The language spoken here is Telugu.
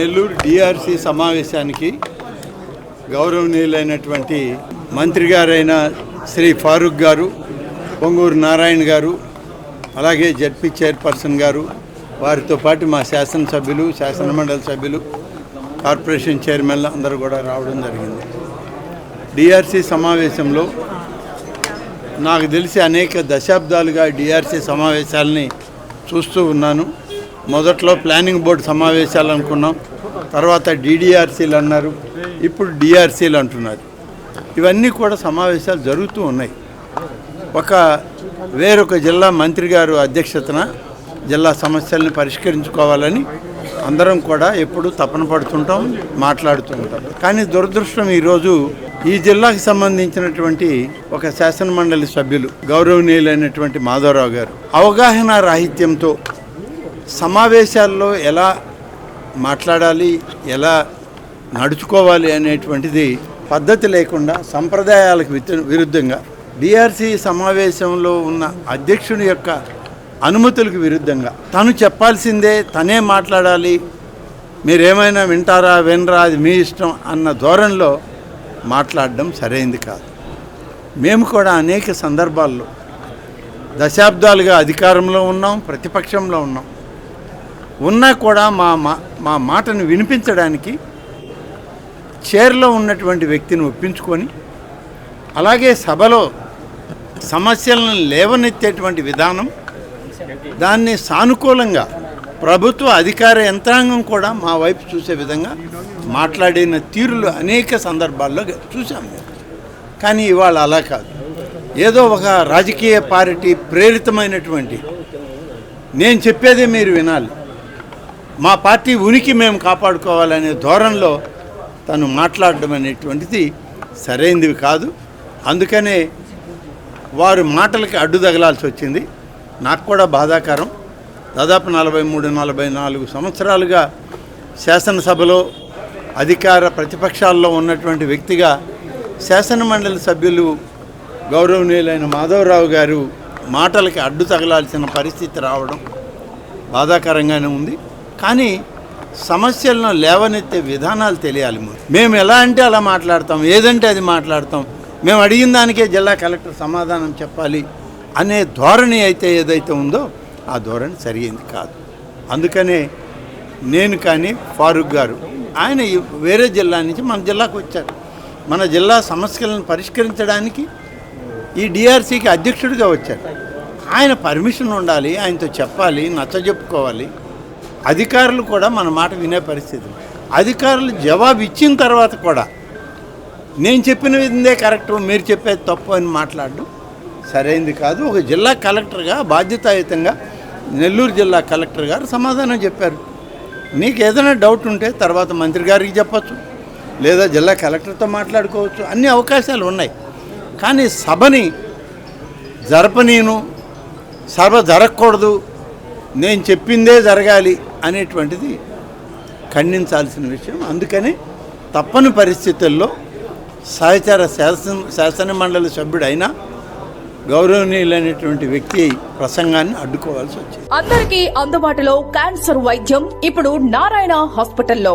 నెల్లూరు డిఆర్సి సమావేశానికి గౌరవనీయులైనటువంటి మంత్రి గారైన శ్రీ ఫారూక్ గారు పొంగూరు నారాయణ గారు అలాగే జడ్పీ చైర్పర్సన్ గారు వారితో పాటు మా శాసనసభ్యులు శాసనమండలి సభ్యులు కార్పొరేషన్ చైర్మన్లు అందరూ కూడా రావడం జరిగింది. డిఆర్సి సమావేశంలో నాకు తెలిసి అనేక దశాబ్దాలుగా డిఆర్సి సమావేశాలని చూస్తూ ఉన్నాను. మొదట్లో ప్లానింగ్ బోర్డు సమావేశాలు అనుకున్నాం. తర్వాత డిడిఆర్సీలు అన్నారు. ఇప్పుడు డిఆర్సీలు అంటున్నారు. ఇవన్నీ కూడా సమావేశాలు జరుగుతూ ఉన్నాయి. ఒక వేరొక జిల్లా మంత్రి గారు అధ్యక్షతన జిల్లా సమస్యల్ని పరిష్కరించుకోవాలని అందరం కూడా ఎప్పుడు తపన పడుతుంటాం మాట్లాడుతూ ఉంటాం. కానీ దురదృష్టం ఈరోజు ఈ జిల్లాకు సంబంధించినటువంటి ఒక శాసనమండలి సభ్యులు గౌరవనీయులైనటువంటి మాధవరావు గారు అవగాహన రాహిత్యంతో సమావేశాల్లో ఎలా మాట్లాడాలి ఎలా నడుచుకోవాలి అనేటువంటిది పద్ధతి లేకుండా సంప్రదాయాలకు విరుద్ధంగా డిఆర్సీ సమావేశంలో ఉన్న అధ్యక్షుని యొక్క అనుమతులకు విరుద్ధంగా తను చెప్పాల్సిందే తనే మాట్లాడాలి. మీరేమైనా వింటారా వినరా అది మీ ఇష్టం అన్న ధోరణిలో మాట్లాడడం సరైంది కాదు. మేము కూడా అనేక సందర్భాల్లో దశాబ్దాలుగా అధికారంలో ఉన్నాం ప్రతిపక్షంలో ఉన్నాం. ఉన్నా కూడా మా మా మా మాటను వినిపించడానికి చైర్లో ఉన్నటువంటి వ్యక్తిని ఒప్పించుకొని అలాగే సభలో సమస్యలను లేవనెత్తేటువంటి విధానం దాన్ని సానుకూలంగా ప్రభుత్వ అధికార యంత్రాంగం కూడా మా వైపు చూసే విధంగా మాట్లాడిన తీరులు అనేక సందర్భాల్లో చూసాం కానీ ఇవాళ అలా కాదు. ఏదో ఒక రాజకీయ పార్టీ ప్రేరితమైనటువంటి నేను చెప్పేదే మీరు వినాలి. మా పార్టీ ఉనికి మేము కాపాడుకోవాలనే ధోరణిలో తను మాట్లాడడం అనేటువంటిది సరైనది కాదు. అందుకనే వారు మాటలకి అడ్డు తగలాల్సి వచ్చింది. నాకు కూడా బాధాకరం. దాదాపు నలభై మూడు నలభై నాలుగు సంవత్సరాలుగా శాసనసభలో అధికార ప్రతిపక్షాల్లో ఉన్నటువంటి వ్యక్తిగా శాసనమండలి సభ్యులు గౌరవనీయులైన మాధవరావు గారు మాటలకి అడ్డు తగలాల్సిన పరిస్థితి రావడం బాధాకరంగానే ఉంది. కానీ సమస్యలను లేవనెత్తే విధానాలు తెలియాలి ముందు. మేము ఎలా అంటే అలా మాట్లాడతాం ఏదంటే అది మాట్లాడతాం. మేము అడిగిన దానికే జిల్లా కలెక్టర్ సమాధానం చెప్పాలి అనే ధోరణి అయితే ఏదైతే ఉందో ఆ ధోరణి సరియైంది కాదు. అందుకనే నేను కానీ ఫారూక్ గారు ఆయన వేరే జిల్లా నుంచి మన జిల్లాకు వచ్చారు. మన జిల్లా సమస్యలను పరిష్కరించడానికి ఈ డిఆర్సీకి అధ్యక్షుడిగా వచ్చారు. ఆయన పర్మిషన్ ఉండాలి ఆయనతో చెప్పాలి నచ్చజెప్పుకోవాలి. అధికారులు కూడా మన మాట వినే పరిస్థితి. అధికారులు జవాబు ఇచ్చిన తర్వాత కూడా నేను చెప్పిన విధందే కరెక్ట్ మీరు చెప్పేది తప్పు అని మాట్లాడడం సరైంది కాదు. ఒక జిల్లా కలెక్టర్గా బాధ్యతాయుతంగా నెల్లూరు జిల్లా కలెక్టర్ గారు సమాధానం చెప్పారు. నీకు ఏదైనా డౌట్ ఉంటే తర్వాత మంత్రి గారికి చెప్పచ్చు లేదా జిల్లా కలెక్టర్తో మాట్లాడుకోవచ్చు. అన్ని అవకాశాలు ఉన్నాయి. కానీ సభని జరపనీను సభ జరగకూడదు. నేను చెప్పిందే జరగాలి. అనేటువంటిది ఖండించాల్సిన విషయం. అందుకని తప్పని పరిస్థితుల్లో సహచార శాసన శాసన మండలి సభ్యుడైన గౌరవనీయులైనటువంటి వ్యక్తి ప్రసంగాన్ని అడ్డుకోవాల్సి వచ్చింది. అందరికీ అందుబాటులో క్యాన్సర్ వైద్యం ఇప్పుడు నారాయణ హాస్పిటల్లో.